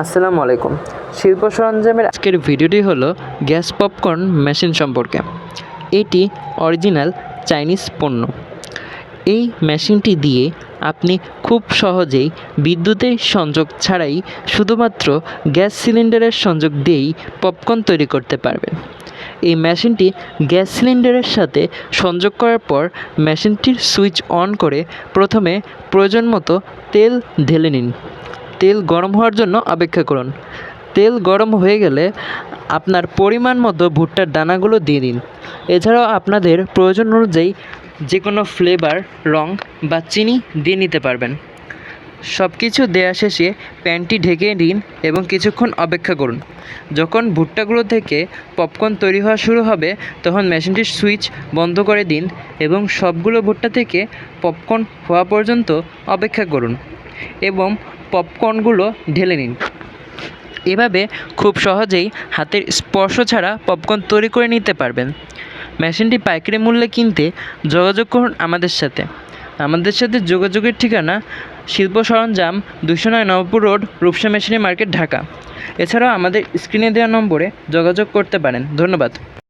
আসসালামু আলাইকুম। শিল্প সরঞ্জামের আজকের ভিডিওটি হলো গ্যাস পপকর্ন মেশিন সম্পর্কে। এটি অরিজিনাল চাইনিজ পণ্য। এই মেশিনটি দিয়ে আপনি খুব সহজেই বিদ্যুতের সংযোগ ছাড়াই শুধুমাত্র গ্যাস সিলিন্ডারের সংযোগ দিয়েই পপকর্ন তৈরি করতে পারবেন। এই মেশিনটি গ্যাস সিলিন্ডারের সাথে সংযোগ করার পর মেশিনটির সুইচ অন করে প্রথমে প্রয়োজন মতো তেল ঢেলে নিন। তেল গরম হওয়ার জন্য অপেক্ষা করুন। তেল গরম হয়ে গেলে আপনার পরিমাণ মতো ভুট্টার দানাগুলো দিয়ে দিন। এছাড়াও আপনাদের প্রয়োজন অনুযায়ী যে কোনো ফ্লেভার রং বা চিনি দিয়ে নিতে পারবেন। সব কিছু দেওয়া শেষে প্যানটি ঢেকে দিন এবং কিছুক্ষণ অপেক্ষা করুন। যখন ভুট্টাগুলো থেকে পপকর্ন তৈরি হওয়া শুরু হবে, তখন মেশিনটির সুইচ বন্ধ করে দিন এবং সবগুলো ভুট্টা থেকে পপকর্ন হওয়া পর্যন্ত অপেক্ষা করুন। এবং পপকর্নগুলো ঢেলে নিন। এভাবে খুব সহজেই হাতের স্পর্শ ছাড়া পপকর্ন তৈরি করে নিতে পারবেন। মেশিনটি পাইকারি মূল্যে কিনতে যোগাযোগ করুন আমাদের সাথে। আমাদের সাথে যোগাযোগের ঠিকানা শিল্প সরঞ্জাম দুশো নয় নবপুর রোড, রূপসা মেশিনি মার্কেট, ঢাকা। এছাড়াও আমাদের স্ক্রিনে দেওয়া নম্বরে যোগাযোগ করতে পারেন। ধন্যবাদ।